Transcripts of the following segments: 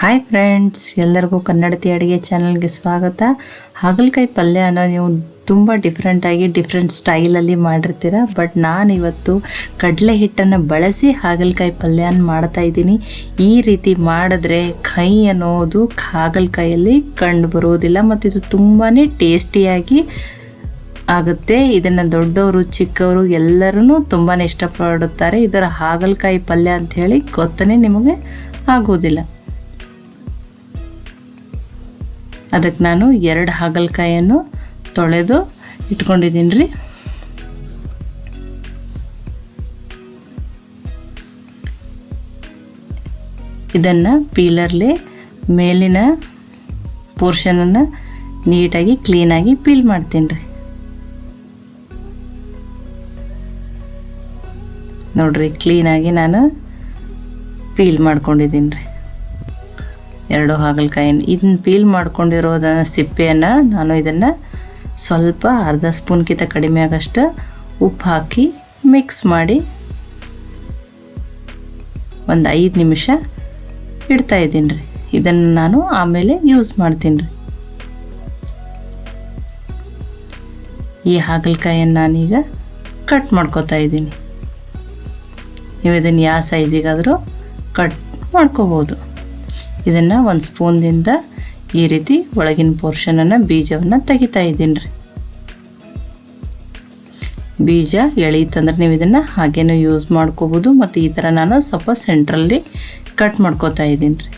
Hi friends ಎಲ್ಲರಿಗೂ ಕನ್ನಡತಿ ಅಡುಗೆ ಚಾನಲ್ಗೆ ಸ್ವಾಗತ. ಹಾಗಲಕಾಯಿ ಪಲ್ಯ ಅನ್ನೋ ನೀವು ತುಂಬ ಡಿಫ್ರೆಂಟಾಗಿ ಡಿಫ್ರೆಂಟ್ ಸ್ಟೈಲಲ್ಲಿ ಮಾಡಿರ್ತೀರ. ಬಟ್ ನಾನು ಇವತ್ತು ಕಡಲೆ ಹಿಟ್ಟನ್ನು ಬಳಸಿ ಹಾಗಲಕಾಯಿ ಪಲ್ಯನ ಮಾಡ್ತಾ ಇದ್ದೀನಿ. ಈ ರೀತಿ ಮಾಡಿದ್ರೆ ಕೈ ಅನ್ನೋದು ಹಾಗಲಕಾಯಲ್ಲಿ ಕಂಡು ಬರುವುದಿಲ್ಲ ಮತ್ತು ಇದು ತುಂಬಾ ಟೇಸ್ಟಿಯಾಗಿ ಆಗುತ್ತೆ. ಇದನ್ನು ದೊಡ್ಡವರು, ಚಿಕ್ಕವರು ಎಲ್ಲರೂ ತುಂಬಾ ಇಷ್ಟಪಡುತ್ತಾರೆ. ಇದರ ಹಾಗಲಕಾಯಿ ಪಲ್ಯ ಅಂಥೇಳಿ ಗೊತ್ತನೇ ನಿಮಗೆ ಆಗೋದಿಲ್ಲ. ಅದಕ್ಕೆ ನಾನು ಎರಡು ಹಾಗಲಕಾಯನ್ನು ತೊಳೆದು ಇಟ್ಕೊಂಡಿದ್ದೀನಿ ರೀ ಇದನ್ನು ಪೀಲರ್ಲಿ ಮೇಲಿನ ಪೋರ್ಷನನ್ನು ನೀಟಾಗಿ ಕ್ಲೀನಾಗಿ ಪೀಲ್ ಮಾಡ್ತೀನಿ ರೀ ನೋಡಿರಿ ಕ್ಲೀನಾಗಿ ನಾನು ಪೀಲ್ ಮಾಡ್ಕೊಂಡಿದ್ದೀನಿ ರೀ ಎರಡು ಹಾಗಲಕಾಯಿನ ಇದನ್ನ ಪೀಲ್ ಮಾಡ್ಕೊಂಡಿರೋದ ಸಿಪ್ಪೆಯನ್ನು ನಾನು ಇದನ್ನು ಸ್ವಲ್ಪ ಅರ್ಧ ಸ್ಪೂನ್ಗಿಂತ ಕಡಿಮೆ ಆಗಷ್ಟು ಉಪ್ಪು ಹಾಕಿ ಮಿಕ್ಸ್ ಮಾಡಿ ಒಂದು ಐದು ನಿಮಿಷ ಇಡ್ತಾ ಇದ್ದೀನಿ ರೀ. ಇದನ್ನು ನಾನು ಆಮೇಲೆ ಯೂಸ್ ಮಾಡ್ತೀನಿ ರೀ. ಈ ಹಾಗಲಕಾಯಿಯನ್ನು ನಾನೀಗ ಕಟ್ ಮಾಡ್ಕೊತಾ ಇದ್ದೀನಿ. ನೀವು ಇದನ್ನು ಯಾವ ಸೈಜಿಗಾದರೂ ಕಟ್ ಮಾಡ್ಕೋಬೋದು. ಇದನ್ನು ಒಂದು ಸ್ಪೂನ್ದಿಂದ ಈ ರೀತಿ ಒಳಗಿನ ಪೋರ್ಷನನ್ನು ಬೀಜವನ್ನು ತೆಗಿತಾ ಇದ್ದೀನಿ ರೀ. ಬೀಜ ಎಳೀತಂದ್ರೆ ನೀವು ಇದನ್ನು ಹಾಗೇನೂ ಯೂಸ್ ಮಾಡ್ಕೋಬೋದು. ಮತ್ತು ಈ ಥರ ನಾನು ಸ್ವಲ್ಪ ಸೆಂಟ್ರಲ್ಲಿ ಕಟ್ ಮಾಡ್ಕೋತಾ ಇದ್ದೀನಿ ರೀ.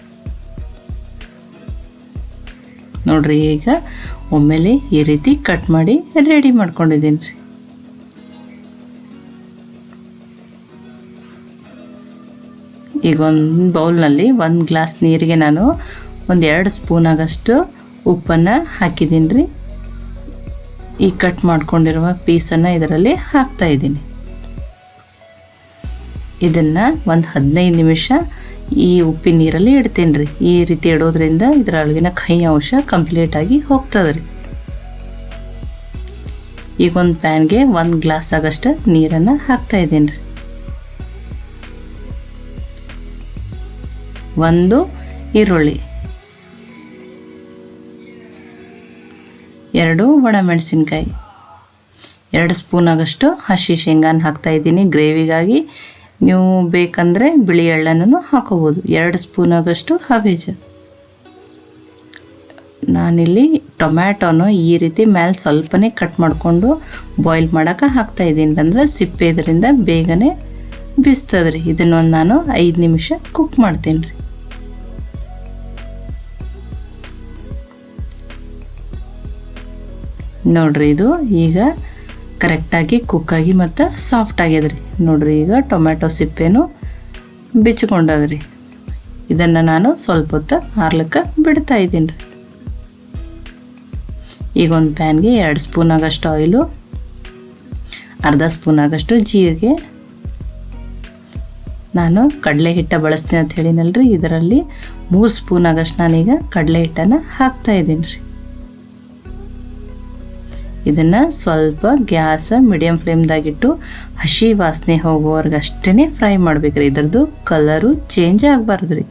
ನೋಡ್ರಿ ಈಗ ಒಮ್ಮೆಲೆ ಈ ರೀತಿ ಕಟ್ ಮಾಡಿ ರೆಡಿ ಮಾಡ್ಕೊಂಡಿದ್ದೀನಿ ರೀ. ಈಗ ಒಂದು ಬೌಲ್ನಲ್ಲಿ ಒಂದು ಗ್ಲಾಸ್ ನೀರಿಗೆ ನಾನು ಒಂದು ಎರಡು ಸ್ಪೂನ್ ಆಗಷ್ಟು ಉಪ್ಪನ್ನು ಹಾಕಿದ್ದೀನಿ ರೀ. ಈ ಕಟ್ ಮಾಡ್ಕೊಂಡಿರುವ ಪೀಸನ್ನು ಇದರಲ್ಲಿ ಹಾಕ್ತಾ ಇದ್ದೀನಿ. ಇದನ್ನು ಒಂದು ಹದಿನೈದು ನಿಮಿಷ ಈ ಉಪ್ಪಿನ ನೀರಲ್ಲಿ ಇಡ್ತೀನಿ ರೀ. ಈ ರೀತಿ ಇಡೋದ್ರಿಂದ ಇದರೊಳಗಿನ ಕೈ ಅಂಶ ಕಂಪ್ಲೀಟಾಗಿ ಹೋಗ್ತದೆ ರೀ. ಈಗ ಒಂದು ಪ್ಯಾನ್ಗೆ ಒಂದು ಗ್ಲಾಸ್ ಆಗಷ್ಟು ನೀರನ್ನು ಹಾಕ್ತಾ ಇದ್ದೀನಿ ರೀ. ಒಂದು ಈರುಳ್ಳಿ. ಎರಡು ಒಣಮೆಣಸಿನ್ಕಾಯಿ. ಎರಡು ಸ್ಪೂನ್ ಹಸಿ ಶೇಂಗಾನ ಹಾಕ್ತಾ ಇದ್ದೀನಿ. ಗ್ರೇವಿಗಾಗಿ ನೀವು ಬೇಕಂದರೆ ಬಿಳಿ ಎಳ್ಳನ್ನು ಹಾಕೋಬೋದು. ಎರಡು ಸ್ಪೂನ್ ಆಗಷ್ಟು ಹಬೀಜ ನಾನಿಲ್ಲಿ ಟೊಮ್ಯಾಟೋನ ಈ ರೀತಿ ಮೇಲೆ ಸ್ವಲ್ಪನೇ ಕಟ್ ಮಾಡಿಕೊಂಡು ಬಾಯ್ಲ್ ಮಾಡೋಕೆ ಹಾಕ್ತಾ ಇದ್ದೀನಿ. ಅಂದರೆ ಸಿಪ್ಪೆ ಇದರಿಂದ ಬೇಗನೆ ಬಿಸ್ತದೆ ರೀ ಇದನ್ನೊಂದು ನಾನು ಐದು ನಿಮಿಷ ಕುಕ್ ಮಾಡ್ತೀನಿ ರೀ ನೋಡ್ರಿ ಇದು ಈಗ ಕರೆಕ್ಟಾಗಿ ಕುಕ್ಕಾಗಿ ಮತ್ತು ಸಾಫ್ಟ್ ಆಗ್ಯದ್ರಿ. ನೋಡ್ರಿ ಈಗ ಟೊಮ್ಯಾಟೊ ಸಿಪ್ಪೆನೂ ಬಿಚ್ಚಿಕೊಂಡದ್ರಿ ಇದನ್ನು ನಾನು ಸ್ವಲ್ಪ ಹೊತ್ತು ಹಾರ್ಲಿಕ್ಕೆ ಬಿಡ್ತಾ ಇದ್ದೀನಿ. ರೀ ಈಗ ಒಂದು ಪ್ಯಾನ್ಗೆ ಎರಡು ಸ್ಪೂನ್ ಆಗಷ್ಟು ಆಯಿಲು ಅರ್ಧ ಸ್ಪೂನ್ ಆಗಷ್ಟು ಜೀರಿಗೆ. ನಾನು ಕಡಲೆ ಹಿಟ್ಟ ಬಳಸ್ತೀನಿ ಅಂತ ಹೇಳಿನಲ್ರಿ. ಇದರಲ್ಲಿ ಮೂರು ಸ್ಪೂನ್ ಆಗಷ್ಟು ನಾನೀಗ ಕಡಲೆ ಹಿಟ್ಟನ್ನು ಹಾಕ್ತಾ ಇದ್ದೀನಿ ರೀ ಇದನ್ನು ಸ್ವಲ್ಪ ಗ್ಯಾಸ್ ಮೀಡಿಯಮ್ ಫ್ಲೇಮ್ದಾಗಿಟ್ಟು ಹಸಿ ವಾಸನೆ ಹೋಗೋವರೆಗೆ ಅಷ್ಟೇ ಫ್ರೈ ಮಾಡ್ಬೇಕ್ರಿ. ಇದ್ರದ್ದು ಕಲರು ಚೇಂಜ್ ಆಗಬಾರ್ದು ರೀ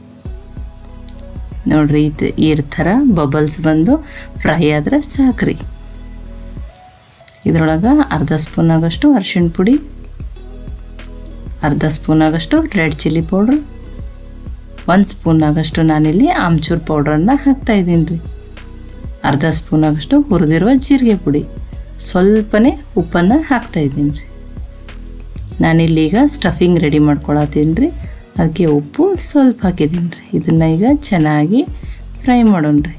ನೋಡ್ರಿ, ಇದು ಈ ಥರ ಬಬಲ್ಸ್ ಬಂದು ಫ್ರೈ ಆದ್ರೆ ಸಾಕ್ರಿ. ಇದ್ರೊಳಗೆ ಅರ್ಧ ಸ್ಪೂನ್ ಆಗಷ್ಟು ಅರಿಶಿಣ ಪುಡಿ, ಅರ್ಧ ಸ್ಪೂನ್ ಆಗಷ್ಟು ರೆಡ್ ಚಿಲ್ಲಿ ಪೌಡ್ರ್ ಒಂದು ಸ್ಪೂನ್ ಆಗಷ್ಟು ನಾನಿಲ್ಲಿ ಆಮ್ಚೂರ್ ಪೌಡ್ರನ್ನು ಹಾಕ್ತಾಯಿದ್ದೀನಿ ರೀ. ಅರ್ಧ ಸ್ಪೂನ್ ಆಗಷ್ಟು ಹುರಿದಿರುವ ಜೀರಿಗೆ ಪುಡಿ. ಸ್ವಲ್ಪನೇ ಉಪ್ಪನ್ನು ಹಾಕ್ತಾ ಇದ್ದೀನಿ ರೀ. ನಾನಿಲ್ಲೀಗ ಸ್ಟಫಿಂಗ್ ರೆಡಿ ಮಾಡ್ಕೊಳತ್ತೀನಿ ರೀ. ಅದಕ್ಕೆ ಉಪ್ಪು ಸ್ವಲ್ಪ ಹಾಕಿದ್ದೀನಿ ರೀ. ಇದನ್ನು ಈಗ ಚೆನ್ನಾಗಿ ಫ್ರೈ ಮಾಡೋಣ ರೀ.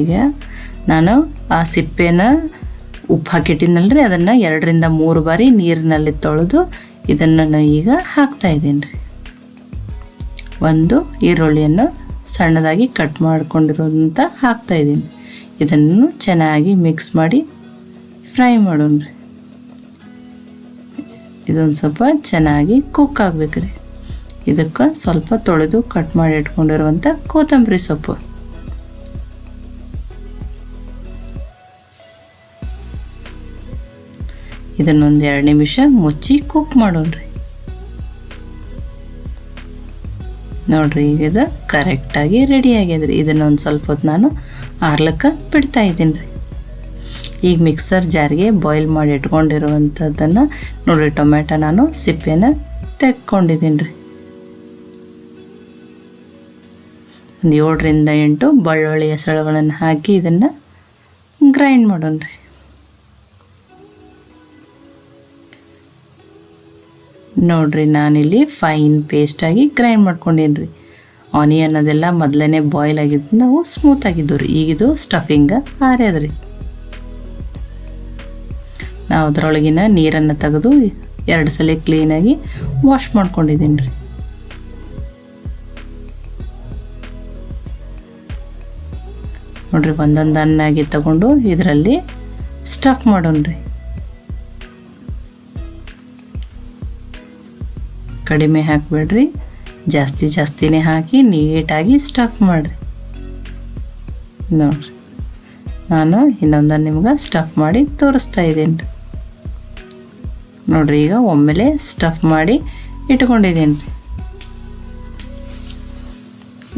ಈಗ ನಾನು ಆ ಸಿಪ್ಪೆನ ಉಪ್ಪು ಹಾಕಿಟ್ಟಿನಲ್ರಿ ಅದನ್ನು ಎರಡರಿಂದ ಮೂರು ಬಾರಿ ನೀರಿನಲ್ಲಿ ತೊಳೆದು ಇದನ್ನು ನಾನು ಈಗ ಹಾಕ್ತಾ ಇದ್ದೀನಿ ರೀ. ಒಂದು ಈರುಳ್ಳಿಯನ್ನು ಸಣ್ಣದಾಗಿ ಕಟ್ ಮಾಡ್ಕೊಂಡಿರೋದಂತ ಹಾಕ್ತಾ ಇದ್ದೀನಿ. ಇದನ್ನು ಚೆನ್ನಾಗಿ ಮಿಕ್ಸ್ ಮಾಡಿ ಫ್ರೈ ಮಾಡೋಣ ರೀ. ಇದೊಂದು ಸ್ವಲ್ಪ ಚೆನ್ನಾಗಿ ಕುಕ್ ಆಗಬೇಕು ರೀ. ಇದಕ್ಕೆ ಸ್ವಲ್ಪ ತೊಳೆದು ಕಟ್ ಮಾಡಿ ಇಟ್ಕೊಂಡಿರುವಂಥ ಕೊತ್ತಂಬರಿ ಸೊಪ್ಪು. ಇದನ್ನೊಂದು ಎರಡು ನಿಮಿಷ ಮುಚ್ಚಿ ಕುಕ್ ಮಾಡೋಣ ರೀ. ನೋಡ್ರಿ ಈಗ ಇದು ಕರೆಕ್ಟಾಗಿ ರೆಡಿ ಆಗ್ಯದ್ರಿ. ಇದನ್ನ ಒಂದು ಸ್ವಲ್ಪ ಹೊತ್ತು ನಾನು ಆರ್ಲಕ್ಕೆ ಬಿಡ್ತಾ ಇದ್ದೀನಿ ರೀ. ಈಗ ಮಿಕ್ಸರ್ ಜಾರ್ಗೆ ಬಾಯ್ಲ್ ಮಾಡಿ ಇಟ್ಕೊಂಡಿರುವಂಥದ್ದನ್ನು ನೋಡ್ರಿ ಟೊಮೆಟೊ ನಾನು ಸಿಪ್ಪೆನ ತೆಕ್ಕೊಂಡಿದ್ದೀನಿ ರೀ. ಒಂದು ಏಳರಿಂದ ಎಂಟು ಬೆಳ್ಳುಳ್ಳಿ ಹೆಸಳುಗಳನ್ನು ಹಾಕಿ ಇದನ್ನು ಗ್ರೈಂಡ್ ಮಾಡೋಣ ರೀ. ನೋಡ್ರಿ, ನಾನಿಲ್ಲಿ ಫೈನ್ ಪೇಸ್ಟಾಗಿ ಗ್ರೈಂಡ್ ಮಾಡ್ಕೊಂಡೀನಿ ರೀ ಆನಿಯನ್ ಅದೆಲ್ಲ ಮೊದಲೇ ಬಾಯ್ಲ್ ಆಗಿದ್ದು ನಾವು ಸ್ಮೂತ್ ಆಗಿದ್ದು ರೀ ಈಗಿದು ಸ್ಟಫಿಂಗ ಆರ್ಯದ ರೀ ನಾವು ಅದರೊಳಗಿನ ನೀರನ್ನು ತೆಗೆದು ಎರಡು ಸಲ ಕ್ಲೀನಾಗಿ ವಾಶ್ ಮಾಡ್ಕೊಂಡಿದ್ದೀನಿ ರೀ ನೋಡ್ರಿ, ಒಂದೊಂದು ಅನ್ನಾಗಿ ತಗೊಂಡು ಇದರಲ್ಲಿ ಸ್ಟಫ್ ಮಾಡೋಣ್ರಿ. ಕಡಿಮೆ ಹಾಕಬೇಡ್ರಿ. ಜಾಸ್ತಿ ಜಾಸ್ತಿನೇ ಹಾಕಿ ನೀಟಾಗಿ ಸ್ಟಫ್ ಮಾಡಿರಿ. ನೋಡ್ರಿ. ನಾನು ಇನ್ನೊಂದನ್ನು ನಿಮ್ಗೆ ಸ್ಟಫ್ ಮಾಡಿ ತೋರಿಸ್ತಾ ಇದ್ದೀನಿ. ರೀ ನೋಡ್ರಿ, ಈಗ ಒಮ್ಮೆಲೆ ಸ್ಟಫ್ ಮಾಡಿ ಇಟ್ಕೊಂಡಿದ್ದೀನಿ.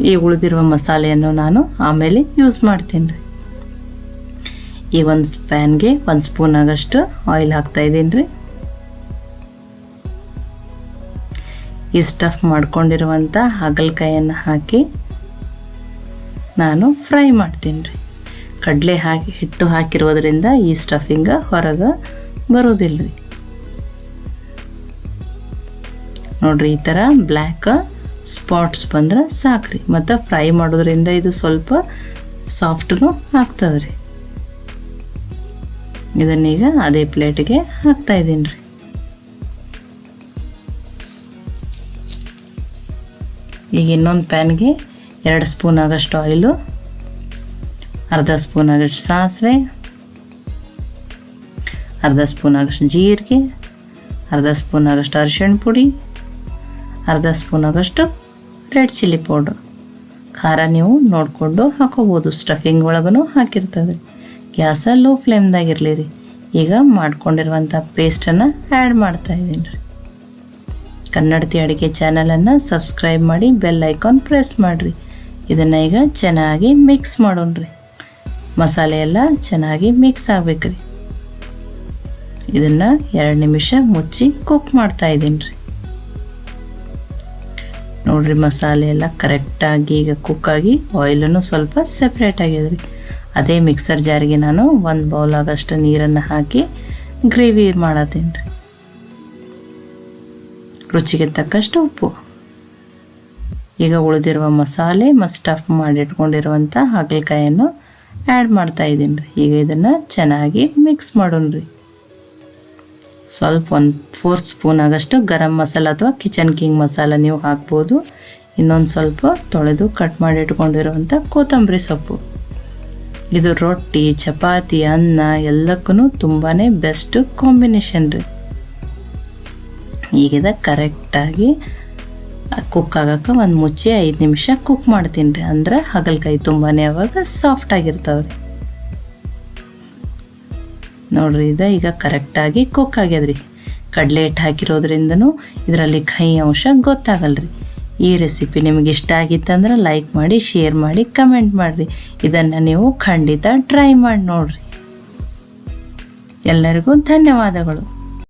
ಈ ಉಳಿದಿರುವ ಮಸಾಲೆಯನ್ನು ನಾನು ಆಮೇಲೆ ಯೂಸ್ ಮಾಡ್ತೀನಿ. ರೀ ಈ ಒಂದು ಸ್ಪ್ಯಾನ್ಗೆ ಒಂದು ಸ್ಪೂನ್ ಆಗಷ್ಟು ಆಯಿಲ್ ಹಾಕ್ತಾ ಇದ್ದೀನಿ ರೀ. ಈ ಸ್ಟಫ್ ಮಾಡ್ಕೊಂಡಿರುವಂಥ ಹಾಗಲಕಾಯನ್ನು ಹಾಕಿ ನಾನು ಫ್ರೈ ಮಾಡ್ತೀನಿ ರೀ. ಕಡಲೆ ಹಾಕಿ, ಹಿಟ್ಟು ಹಾಕಿರೋದ್ರಿಂದ ಈ ಸ್ಟಫಿಂಗ ಹೊರಗೆ ಬರೋದಿಲ್ಲ ರೀ. ನೋಡ್ರಿ ಈ ಥರ ಬ್ಲ್ಯಾಕ್ ಸ್ಪಾಟ್ಸ್ ಬಂದ್ರೆ ಸಾಕ್ರಿ ಮತ್ತು ಫ್ರೈ ಮಾಡೋದ್ರಿಂದ ಇದು ಸ್ವಲ್ಪ ಸಾಫ್ಟೂ ಆಗ್ತದೆ ರೀ. ಇದನ್ನೀಗ ಅದೇ ಪ್ಲೇಟಿಗೆ ಹಾಕ್ತಾ ಇದ್ದೀನಿ ರೀ. ಈಗ ಇನ್ನೊಂದು ಪ್ಯಾನ್ಗೆ ಎರಡು ಸ್ಪೂನ್ ಆಗೋಷ್ಟು ಆಯಿಲು, ಅರ್ಧ ಸ್ಪೂನ್ ಆಗಷ್ಟು ಸಾಸಿವೆ, ಅರ್ಧ ಸ್ಪೂನ್ ಆಗಷ್ಟು ಜೀರಿಗೆ, ಅರ್ಧ ಸ್ಪೂನ್ ಆಗಷ್ಟು ಅರಿಶಿಣ ಪುಡಿ, ಅರ್ಧ ಸ್ಪೂನ್ ಆಗಷ್ಟು ರೆಡ್ ಚಿಲ್ಲಿ ಪೌಡ್ರ್. ಖಾರ ನೀವು ನೋಡಿಕೊಂಡು ಹಾಕೋಬೋದು, ಸ್ಟಫಿಂಗ್ ಒಳಗೂ ಹಾಕಿರ್ತದೆ. ಗ್ಯಾಸ ಲೋ ಫ್ಲೇಮ್ದಾಗಿರಲಿ ರೀ. ಈಗ ಮಾಡ್ಕೊಂಡಿರುವಂಥ ಪೇಸ್ಟನ್ನು ಆ್ಯಡ್ ಮಾಡ್ತಾಯಿದ್ದೀನಿ ರೀ. ಕನ್ನಡತಿ ಅಡುಗೆ ಚಾನಲನ್ನು ಸಬ್ಸ್ಕ್ರೈಬ್ ಮಾಡಿ ಬೆಲ್ ಐಕಾನ್ ಪ್ರೆಸ್ ಮಾಡಿರಿ. ಇದನ್ನು ಈಗ ಚೆನ್ನಾಗಿ ಮಿಕ್ಸ್ ಮಾಡೋಣ್ರಿ. ಮಸಾಲೆ ಎಲ್ಲ ಚೆನ್ನಾಗಿ ಮಿಕ್ಸ್ ಆಗ್ಬೇಕ್ರಿ. ಇದನ್ನು ಎರಡು ನಿಮಿಷ ಮುಚ್ಚಿ ಕುಕ್ ಮಾಡ್ತಾ ಇದ್ದೀನಿ ರೀ ನೋಡಿರಿ ಮಸಾಲೆ ಎಲ್ಲ ಕರೆಕ್ಟಾಗಿ ಈಗ ಕುಕ್ಕಾಗಿ ಆಯಿಲನ್ನು ಸ್ವಲ್ಪ ಸೆಪ್ರೇಟ್ ಆಗಿದೆ ರೀ ಅದೇ ಮಿಕ್ಸರ್ ಜಾರಿಗೆ ನಾನು ಒಂದು ಬೌಲ್ ಆಗೋಷ್ಟು ನೀರನ್ನು ಹಾಕಿ ಗ್ರೇವಿ ಮಾಡತ್ತೀನಿ ರೀ. ರುಚಿಗೆ ತಕ್ಕಷ್ಟು ಉಪ್ಪು. ಈಗ ಉಳಿದಿರುವ ಮಸಾಲೆ ಮತ್ತು ಸ್ಟಫ್ ಮಾಡಿಟ್ಕೊಂಡಿರುವಂಥ ಹಾಗಲಕಾಯನ್ನು ಆ್ಯಡ್ ಮಾಡ್ತಾ ಇದ್ದೀನಿ ರೀ. ಈಗ ಇದನ್ನು ಚೆನ್ನಾಗಿ ಮಿಕ್ಸ್ ಮಾಡೋಣ್ರಿ ಸ್ವಲ್ಪ ಒಂದು ಫೋರ್ ಸ್ಪೂನ್ ಆಗಷ್ಟು ಗರಂ ಮಸಾಲ ಅಥವಾ ಕಿಚನ್ ಕಿಂಗ್ ಮಸಾಲ ನೀವು ಹಾಕ್ಬೋದು. ಇನ್ನೊಂದು ಸ್ವಲ್ಪ ತೊಳೆದು ಕಟ್ ಮಾಡಿ ಇಟ್ಕೊಂಡಿರುವಂಥ ಕೊತ್ತಂಬರಿ ಸೊಪ್ಪು. ಇದು ರೊಟ್ಟಿ, ಚಪಾತಿ, ಅನ್ನ ಎಲ್ಲಕ್ಕೂ ತುಂಬಾ ಬೆಸ್ಟ್ ಕಾಂಬಿನೇಷನ್ ರೀ. ಈಗಿದ ಕರೆಕ್ಟಾಗಿ ಕುಕ್ ಆಗಕ್ಕೆ ಒಂದು ಮುಚ್ಚಿ ಐದು ನಿಮಿಷ ಕುಕ್ ಮಾಡ್ತೀನಿ ರೀ. ಅಂದ್ರೆ ಹಾಗಲಕಾಯಿ ತುಂಬಾ ಅವಾಗ ಸಾಫ್ಟ್ ಆಗಿರ್ತಾವೆ ರೀ ನೋಡ್ರಿ, ಇದು ಈಗ ಕರೆಕ್ಟಾಗಿ ಕುಕ್ ಆಗ್ಯದ್ರಿ. ಕಡಲೆ ಹಿಟ್ಟು ಹಾಕಿರೋದ್ರಿಂದನೂ ಇದರಲ್ಲಿ ಕಹಿ ಅಂಶ ಗೊತ್ತಾಗಲ್ಲ ರೀ ಈ ರೆಸಿಪಿ ನಿಮಗೆ ಇಷ್ಟ ಆಗಿತ್ತಂದ್ರೆ ಲೈಕ್ ಮಾಡಿ ಶೇರ್ ಮಾಡಿ ಕಮೆಂಟ್ ಮಾಡಿರಿ. ಇದನ್ನು ನೀವು ಖಂಡಿತ ಟ್ರೈ ಮಾಡಿ ನೋಡ್ರಿ. ಎಲ್ಲರಿಗೂ ಧನ್ಯವಾದಗಳು.